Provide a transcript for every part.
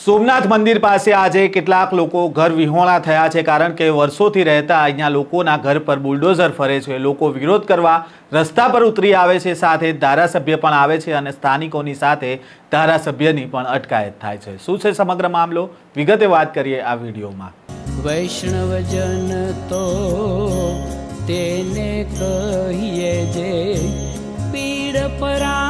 સોમનાથ મંદિર પાસે આજે કેટલાક લોકો ઘર વિહોણા થયા છે કારણ કે વર્ષોથી રહેતા અહીંયા લોકોના ઘર પર બુલડોઝર ફરે છે. લોકો વિરોધ કરવા રસ્તા પર ઉતરી આવે છે, સાથે ધારાસભ્ય પણ આવે છે અને સ્થાનિકોની સાથે ધારાસભ્યની પણ અટકાયત થાય છે. શું છે સમગ્ર મામલો? વિગતે વાત કરીએ આ વિડીયોમાં. વૈષ્ણવજન તો તેને કહીએ જે પીડ પરાઈ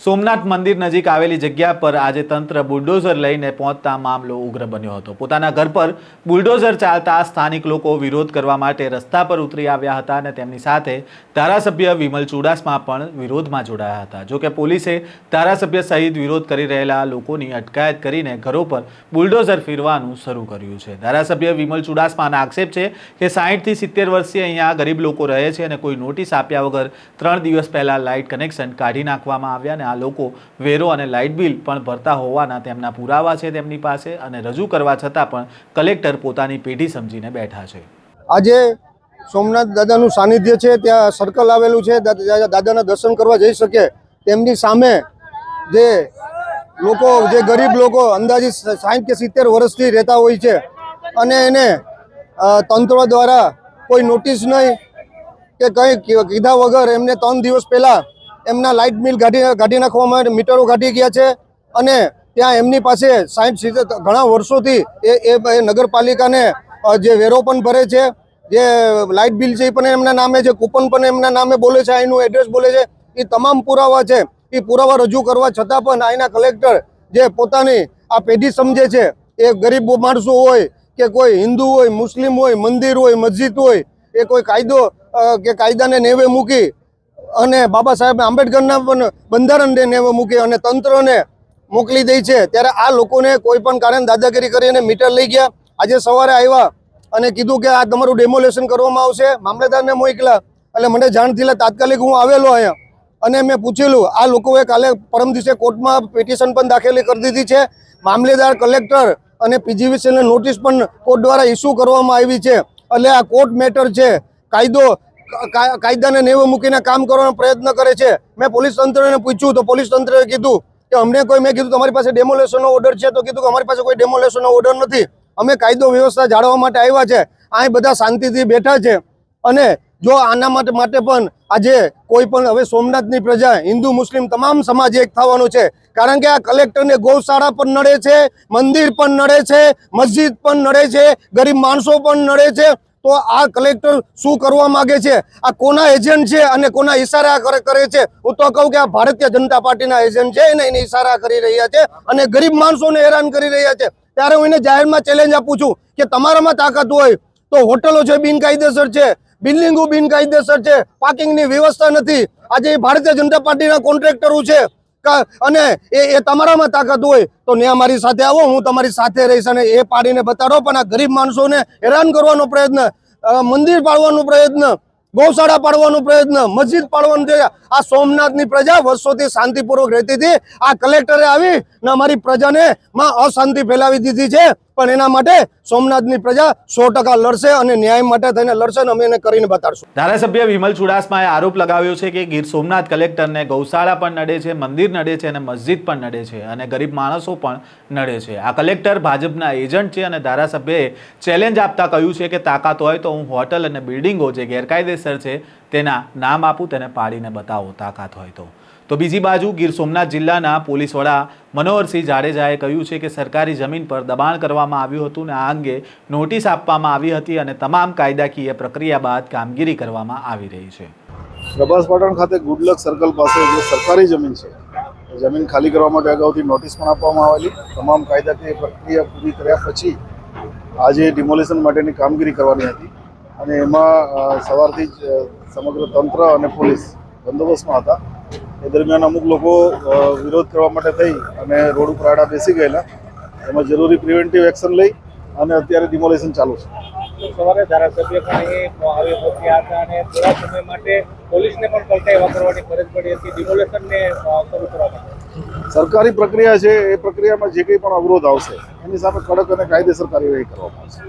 સોમનાથ મંદિર નજીક આવેલી જગ્યા પર આજે તંત્ર બુલડોઝર લઈને પહોંચતા મામલો ઉગ્ર બન્યો હતો. પોતાના ઘર પર બુલડોઝર ચાલતા સ્થાનિક લોકો વિરોધ કરવા માટે રસ્તા પર ઉતરી આવ્યા હતા અને તેમની સાથે ધારાસભ્ય વિમલ ચુડાસમા પણ વિરોધમાં જોડાયા હતા. જોકે પોલીસે ધારાસભ્ય સહિત વિરોધ કરી રહેલા લોકોની અટકાયત કરીને ઘરો પર બુલડોઝર ફેરવાનું શરૂ કર્યું છે. ધારાસભ્ય વિમલ ચુડાસમાના આક્ષેપ છે કે સાહીઠથી સિત્તેર વર્ષથી અહીંયા ગરીબ લોકો રહે છે અને કોઈ નોટિસ આપ્યા વગર ત્રણ દિવસ પહેલાં લાઇટ કનેક્શન કાઢી નાખવામાં આવ્યા અને આ લોકો વેરો અને લાઇટ બિલ પણ ભરતા હોવાના તેમના પુરાવા છે તેમની પાસે અને રજૂ કરવા છતાં પણ કલેક્ટર પોતાની પેઢી સમજીને બેઠા છે. આજે સોમનાથ દાદાનું સાનિધ્ય છે, ત્યાં સર્કલ આવેલું છે દાદાના દર્શન કરવા જઈ શકે તેમની સામે જે લોકો જે ગરીબ લોકો અંદાજિત સાઠ કે સિત્તેર વર્ષથી રહેતા હોય છે અને એને તંત્ર દ્વારા કોઈ નોટિસ નહીં કે કંઈ કીધા વગર એમને ત્રણ દિવસ પહેલા એમના લાઇટ બિલ કાઢી કાઢી નાખવામાં માટે મીટરો કાઢી ગયા છે અને ત્યાં એમની પાસે સાઠ સિત્તેર ઘણા વર્ષોથી એ એ નગરપાલિકાને જે વેરો પણ ભરે છે, જે લાઇટ બિલ છે એ પણ એમના નામે છે, કૂપન પણ એમના નામે બોલે છે અહીંનું એડ્રેસ બોલે છે, એ તમામ પુરાવા છે, એ પુરાવા રજૂ કરવા છતાં પણ અહીંના કલેક્ટર જે પોતાની આ પેઢી સમજે છે, એ ગરીબ માણસો હોય કે કોઈ હિન્દુ હોય, મુસ્લિમ હોય, મંદિર હોય, મસ્જિદ હોય, એ કોઈ કાયદો કે કાયદાને નેવે મૂકી અને બાબા સાહેબ આંબેડકરના પણ બંધારણને નેવે મૂકી અને તંત્રને મોકલી દે છે. ત્યારે આ લોકોને કોઈ પણ કારણ દાદાગીરી કરીને મીટર લઈ ગયા. આજે સવારે આવ્યા અને કીધું કે આ તમારું ડેમોલેશન કરવામાં આવશે. મામલેદારને મોકલ્યા એટલે મને જાણ થયેલા, તાત્કાલિક હું આવેલો અહીંયા. અને મેં પૂછેલું, આ લોકોએ કાલે પરમ દિવસે કોર્ટમાં પિટિશન પણ દાખલ કરી દીધી છે. મામલેદાર કલેક્ટર અને પીજીવીસીને નોટિસ પણ કોર્ટ દ્વારા ઇસ્યુ કરવામાં આવી છે. એટલે આ કોર્ટ મેટર છે. કાયદો કાયદાને નેવો મૂકીને કામ કરવાનો પ્રયત્ન કરે છે. મેં પોલીસ તંત્રને પૂછ્યું તો પોલીસ તંત્રએ કીધું કે અમને કોઈ, મેં કીધું તમારી પાસે ડેમોલેશનનો ઓર્ડર છે તો કીધું કે અમારી પાસે કોઈ ડેમોલેશનનો ઓર્ડર નથી. અમે કાયદો વ્યવસ્થા જાળવવા માટે આવ્યા છે. અહીં બધા શાંતિથી બેઠા છે. અને જો આના માટે માટે પણ આજે કોઈ પણ, હવે સોમનાથની પ્રજા, હિન્દુ, મુસ્લિમ તમામ સમાજ એક થવાનો છે. કારણ કે આ કલેક્ટરને ગૌશાળા પણ નડે છે, મંદિર પણ નડે છે, મસ્જિદ પણ નડે છે, ગરીબ માણસો પણ નડે છે. તો આ કલેક્ટર શું કરવા માંગે છે? આ કોના એજન્ટ છે અને કોના ઈશારા કરે છે? હું તો કહું કે આ ભારતીય જનતા પાર્ટીના એજન્ટ છે એને એને ઈશારા કરી રહ્યા છે અને ગરીબ માણસોને હેરાન કરી રહ્યા છે. ત્યારે હું એને જાહેરમાં ચેલેન્જ આપું છું કે તમારામાં તાકાત હોય તો હોટલો છે બિનકાયદેસર છે, બિલ્ડિંગો બિનકાયદેસર છે, પાર્કિંગની વ્યવસ્થા નથી. આજે ભારતીય જનતા પાર્ટીના કોન્ટ્રાક્ટરો છે અને એ એ તમારામાં તાકાત હોય તો ને મારી સાથે આવો, હું તમારી સાથે રહીશ અને એ પાડીને બતાડો. પણ આ ગરીબ માણસોને હેરાન કરવાનો પ્રયત્ન મંદિર પાડવાનો પ્રયત્ન, ગૌશાળા પાડવાનો પ્રયત્ન, મસ્જિદ પાડવાનો છે. આ સોમનાથની પ્રજા વર્ષોથી શાંતિપૂર્વક રહેતી હતી. આ કલેક્ટરે આવી ને અમારી પ્રજાને માં અશાંતિ ફેલાવી દીધી છે. પણ એના માટે સોમનાથની પ્રજા સો લડશે અને ન્યાય માટે થઈને લડશે અને અમે એને કરીને બતાડશું. ધારાસભ્ય વિમલ ચુડાસમાએ આરોપ લગાવ્યો છે કે ગીર સોમનાથ કલેક્ટરને ગૌશાળા પણ નડે છે, મંદિર નડે છે અને મસ્જિદ પણ નડે છે અને ગરીબ માણસો પણ નડે છે. આ કલેક્ટર ભાજપના એજન્ટ છે અને ધારાસભ્યએ ચેલેન્જ આપતા કહ્યું છે કે તાકાત હોય તો હું હોટલ અને બિલ્ડિંગો જે ગેરકાયદેસર છે તેના નામ આપું, તેને પાડીને બતાવો, તાકાત હોય તો. તો બીજી બાજુ ગીર સોમનાથ જિલ્લાના પોલીસ વડા મનોહરસિંહ જાડેજાએ કહ્યું છે કે સરકારી જમીન પર દબાણ કરવામાં આવ્યું હતું અને આ અંગે નોટિસ આપવામાં આવી હતી અને તમામ કાયદાકીય પ્રક્રિયા બાદ કામગીરી કરવામાં આવી રહી છે. પ્રભાસ પાટણ ખાતે ગુડલક સર્કલ પાસે જે સરકારી જમીન છે જમીન ખાલી કરવા માટે અગાઉથી નોટિસ પણ આપવામાં આવેલી. તમામ કાયદાકીય પ્રક્રિયા પૂરી કર્યા પછી આજે ડિમોલિશન માટેની કામગીરી કરવાની હતી અને એમાં સવારથી જ સમગ્ર તંત્ર અને પોલીસ બંદોબસ્તમાં હતા. એ દરમિયાન અમુક લોકો વિરોધ કરવા માટે થઈ અને રોડ ઉપર આડા બેસી ગયેલા. એમાં જરૂરી પ્રિવેન્ટિવ એક્શન લઈ અને અત્યારે ડિમોલેશન ચાલુ છે. સવારે ધારાસભ્ય પણ અહીં આવી પહોંચ્યા હતા અને થોડા સમય માટે પોલીસને પણ પલટાઈ કરવાની ફરજ પડી હતી. ડિમોલેશનને શરૂ કરવા સરકારી પ્રક્રિયા છે એ પ્રક્રિયામાં જે કંઈ પણ અવરોધ આવશે એની સામે કડક અને કાયદેસર કાર્યવાહી કરવામાં આવશે.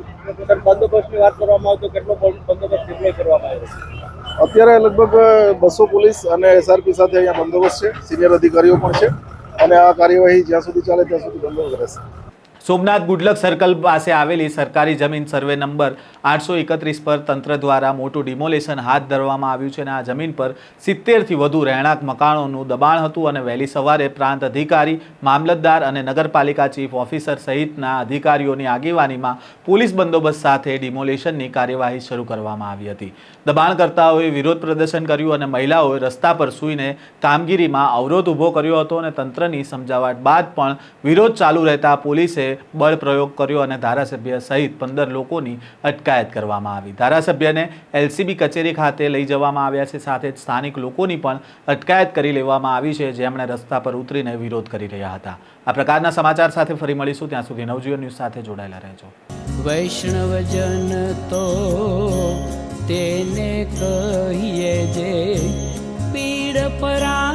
બંદોબસ્તની વાત કરવામાં આવે તો કેટલો બંદોબસ્ત ડિપ્લોય કરવામાં આવ્યો? છે અત્યારે લગભગ બસો પોલીસ અને એસઆરપી સાથે અહીંયા બંદોબસ્ત છે. સિનિયર અધિકારીઓ પણ છે અને આ કાર્યવાહી જ્યાં સુધી ચાલે ત્યાં સુધી બંદોબસ્ત રહેશે. સોમનાથ ગુડલક સર્કલ પાસે આવેલી સરકારી જમીન સર્વે નંબર આઠસો એકત્રીસ પર તંત્ર દ્વારા મોટું ડિમોલેશન હાથ ધરવામાં આવ્યું છે અને આ જમીન પર સિત્તેરથી વધુ રહેણાંક મકાનોનું દબાણ હતું અને વહેલી સવારે પ્રાંત અધિકારી, મામલતદાર અને નગરપાલિકા ચીફ ઓફિસર સહિતના અધિકારીઓની આગેવાનીમાં પોલીસ બંદોબસ્ત સાથે ડિમોલેશનની કાર્યવાહી શરૂ કરવામાં આવી હતી. દબાણકર્તાઓએ વિરોધ પ્રદર્શન કર્યું અને મહિલાઓએ રસ્તા પર સૂઈને કામગીરીમાં અવરોધ ઊભો કર્યો હતો અને તંત્રની સમજાવટ બાદ પણ વિરોધ ચાલુ રહેતા પોલીસે બળ પ્રયોગ કર્યો અને ધારાસભ્ય સહિત પંદર લોકોની અટકાયત કરવામાં આવી. ધારાસભ્યને એલસીબી કચેરી ખાતે લઈ જવામાં આવ્યા છે. સાથે સ્થાનિક લોકોની પણ અટકાયત કરી લેવામાં આવી છે જેમણે રસ્તા પર ઉતરીને વિરોધ કરી રહ્યા હતા. આ પ્રકારના સમાચાર સાથે ફરી મળીશું. ત્યાં સુધી નવજીવન ન્યૂઝ સાથે જોડાયેલા રહેજો. વૈષ્ણવજન તો તેને કહીએ જે પીડ પરા